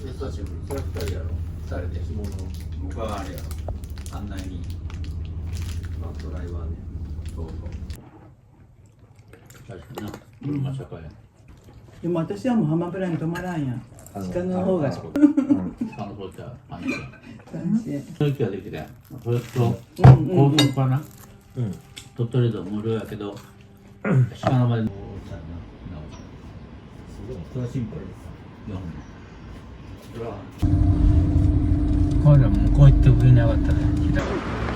久しぶりそれ二人やろ二人で下の僕はあれやろ案内にまあドライバーねそうそう確かにな車社会やでも私はもう浜村に泊まらん。やん。鹿の方があのそうじゃあ安心安心そういう気ができてそれとうん。うん。高速かなうん。鳥取でも無料やけど鹿の場ですごいそれはシンプルこれ向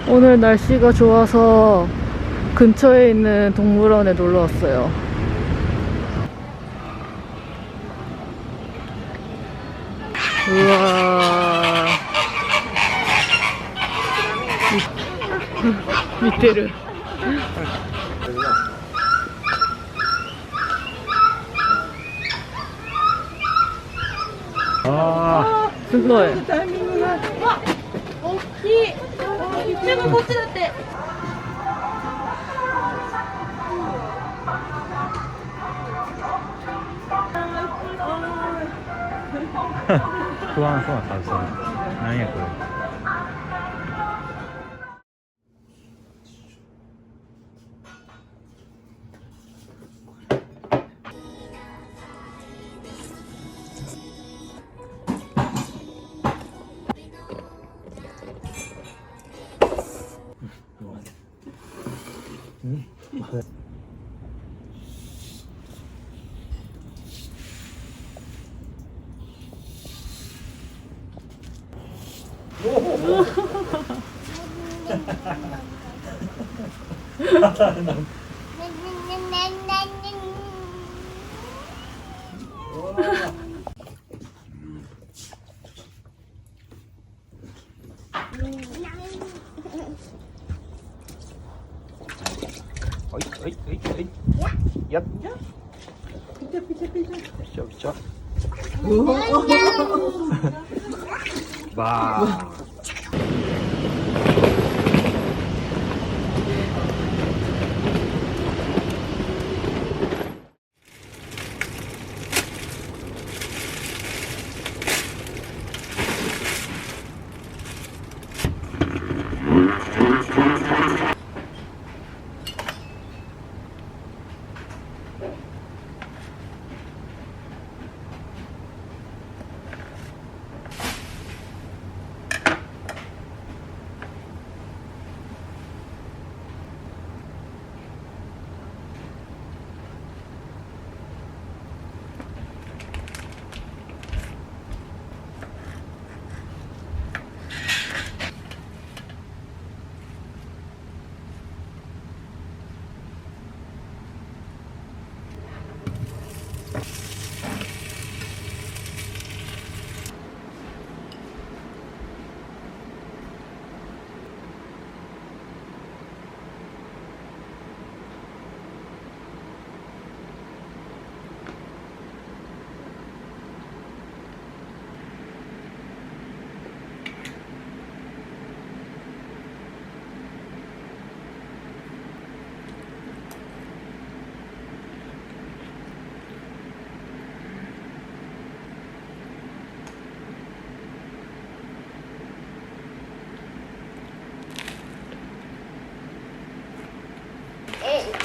오늘 날씨가 좋아서 근처에 있는 동물원에 놀러 왔어요. 우와. 미- 밑에를. すごい。タイミングが。わ、大きい。でもこっちだって。不安そうな顔してる。なんやこれ。Oi, oi, oi, oi. Yep, yep. Pizza, pizza, pizza. Pizza, pizza. Wow.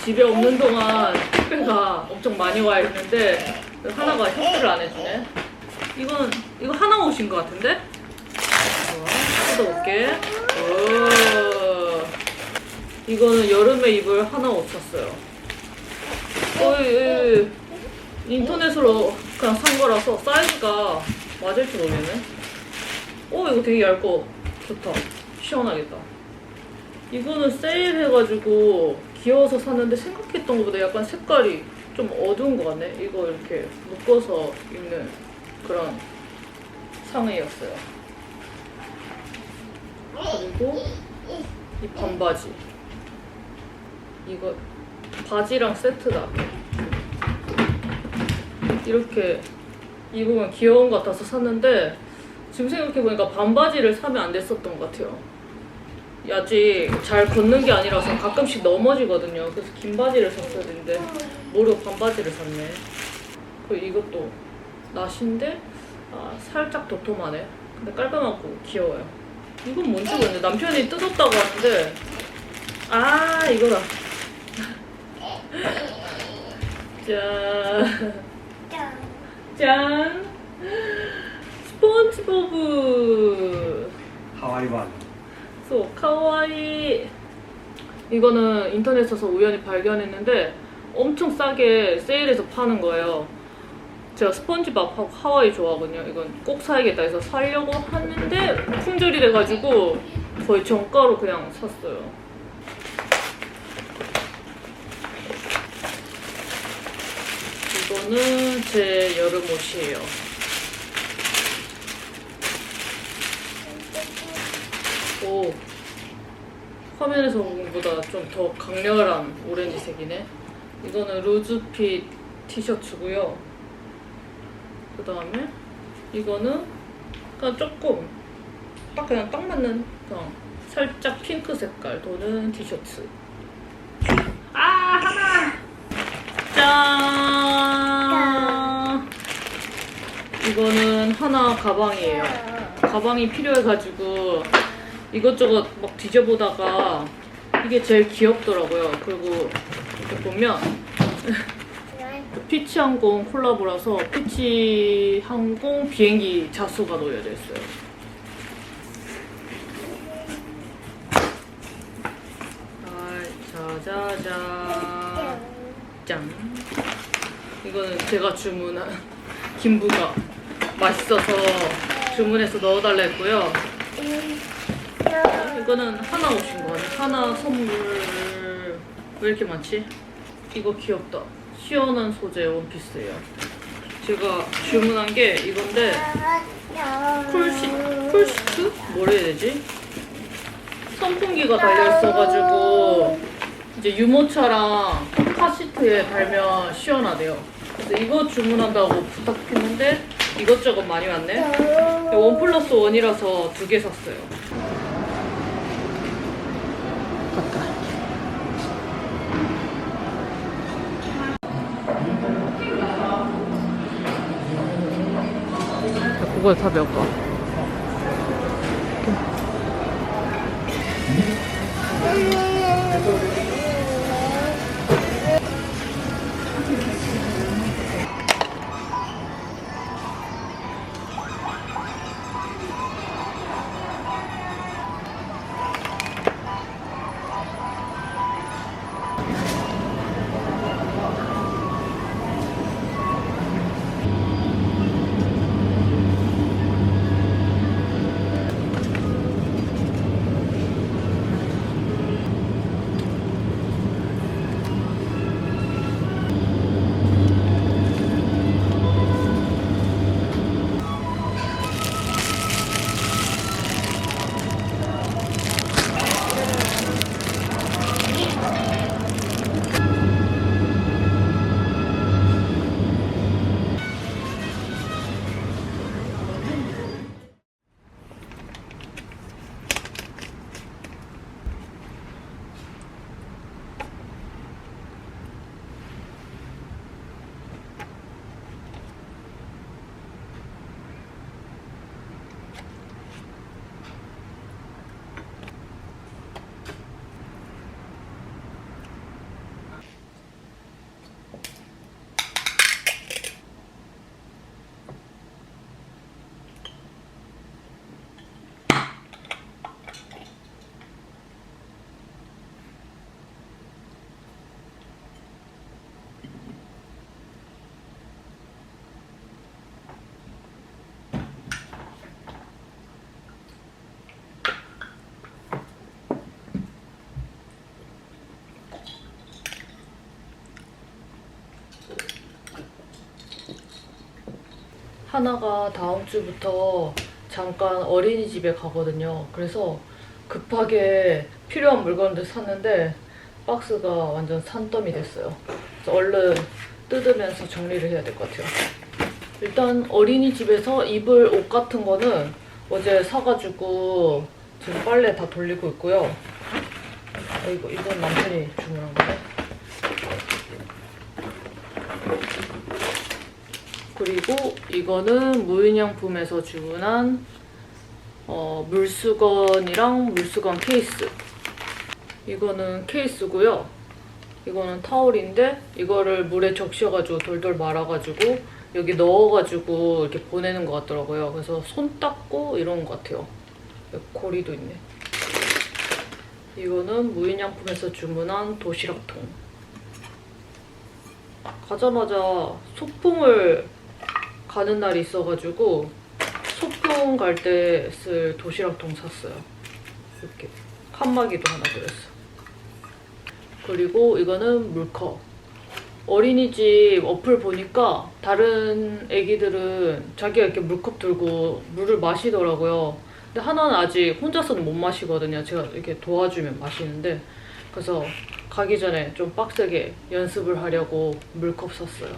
집에 없는 동안 택배가 엄청 많이 와 있는데 하나가 협조를 안 해주네. 이건 이거 하나 오신 것 같은데? 뜯어볼게. 오, 이거는 여름에 입을 하나 옷 샀어요. 어, 이, 이, 인터넷으로 그냥 산 거라서 사이즈가 맞을지 모르겠네. 오, 이거 되게 얇고 좋다. 시원하겠다. 이거는 세일해가지고 귀여워서 샀는데 생각했던 것보다 약간 색깔이 좀 어두운 것 같네. 이거 이렇게 묶어서 입는 그런 상의였어요. 그리고 이 반바지. 이거 바지랑 세트다. 이렇게 입으면 귀여운 것 같아서 샀는데 지금 생각해보니까 반바지를 사면 안 됐었던 것 같아요. 아직 잘 걷는 게 아니라서 가끔씩 넘어지거든요. 그래서 긴 바지를 샀어야 되는데 모르고 반바지를 샀네. 그리고 이것도 나시인데 아, 살짝 도톰하네. 근데 깔끔하고 귀여워요. 이건 뭔지 모르겠는데 남편이 뜯었다고 하는데 아 이거다. 짠. 짠. 스폰지보브. 하와이반. 소 카와이. 이거는 인터넷에서 우연히 발견했는데 엄청 싸게 세일해서 파는 거예요. 제가 스펀지밥 하고 하와이 좋아하거든요. 이건 꼭 사야겠다 해서 사려고 했는데 품절이 돼가지고 거의 정가로 그냥 샀어요. 이거는 제 여름 옷이에요. 오, 화면에서 본 것보다 좀 더 강렬한 오렌지색이네. 이거는 루즈핏 티셔츠고요. 그 다음에 이거는 그냥 조금 딱 그냥 딱 맞는 그냥 살짝 핑크 색깔 도는 티셔츠. 아 하나. 짠. 이거는 하나 가방이에요. 가방이 필요해가지고 이것저것 막 뒤져보다가 이게 제일 귀엽더라고요. 그리고 이렇게 보면 피치 항공 콜라보라서 피치 항공 비행기 자수가 놓여져 있어요. 아, 자자자 짠. 이거는 제가 주문한 김부가 맛있어서 주문해서 넣어달라 했고요. 이거는 하나 오신 거 같네. 하나 선물 왜 이렇게 많지? 이거 귀엽다. 시원한 소재 원피스예요. 제가 주문한 게 이건데 쿨시 쿨시트 뭐라 해야 되지? 선풍기가 달려 있어가지고 이제 유모차랑 카시트에 달면 시원하대요. 그래서 이거 주문한다고 부탁했는데 이것저것 많이 왔네. 원 플러스 원이라서 두 개 샀어요. 그걸 다 배울까? 하나가 다음 주부터 잠깐 어린이집에 가거든요. 그래서 급하게 필요한 물건들 샀는데 박스가 완전 산더미 됐어요. 그래서 얼른 뜯으면서 정리를 해야 될 것 같아요. 일단 어린이집에서 입을 옷 같은 거는 어제 사가지고 지금 빨래 다 돌리고 있고요. 아, 이거, 이건 남편이 주문한 거네. 그리고 이거는 무인양품에서 주문한 어, 물수건이랑 물수건 케이스. 이거는 케이스고요. 이거는 타올인데 이거를 물에 적셔가지고 돌돌 말아가지고 여기 넣어가지고 이렇게 보내는 것 같더라고요. 그래서 손 닦고 이런 것 같아요. 고리도 있네. 이거는 무인양품에서 주문한 도시락통. 가자마자 소풍을 가는 날이 있어가지고 소풍 갈 때 쓸 도시락통 샀어요. 이렇게 칸막이도 하나 들었어. 그리고 이거는 물컵. 어린이집 어플 보니까 다른 애기들은 자기가 이렇게 물컵 들고 물을 마시더라고요. 근데 하나는 아직 혼자서는 못 마시거든요. 제가 이렇게 도와주면 마시는데. 그래서 가기 전에 좀 빡세게 연습을 하려고 물컵 샀어요.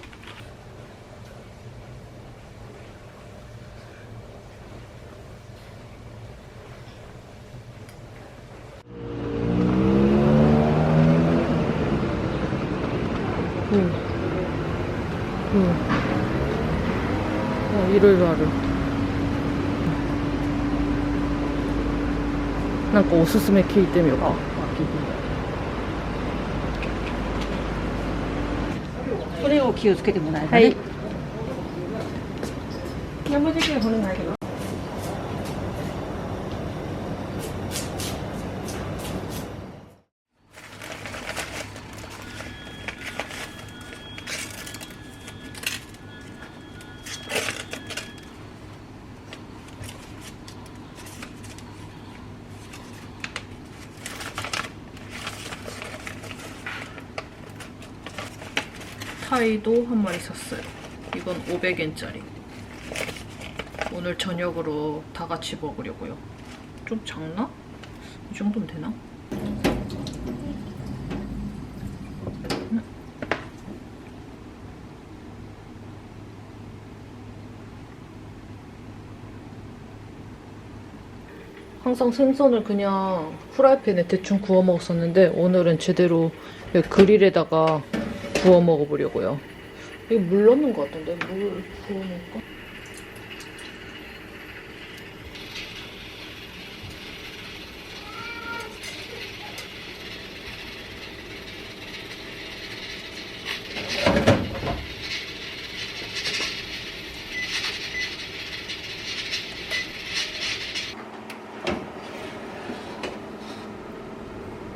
なんかおすすめ聞いてみようか。これを気をつけてもらえばね。はい。山崎は骨ないけど。 사이도 한 마리 샀어요. 이건 500엔짜리. 오늘 저녁으로 다 같이 먹으려고요. 좀 작나? 이 정도면 되나? 음. 항상 생선을 그냥 프라이팬에 대충 구워 먹었었는데 오늘은 제대로 여기 그릴에다가 구워 먹어보려고요. 이거 물 넣는 것 같은데 물 부어 놓을까?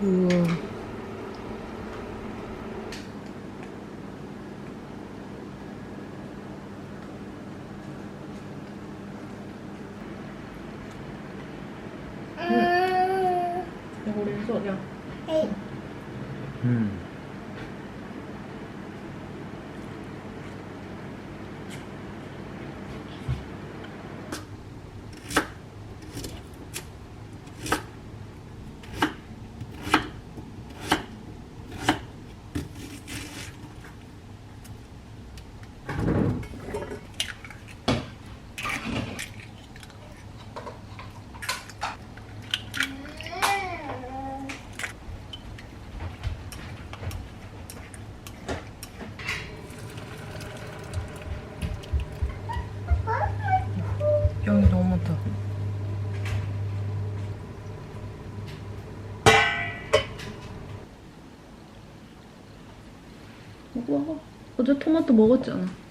우와. 이거 우리 소리야. 음. 양이 너무 많다. 우와, 어제 토마토 먹었잖아.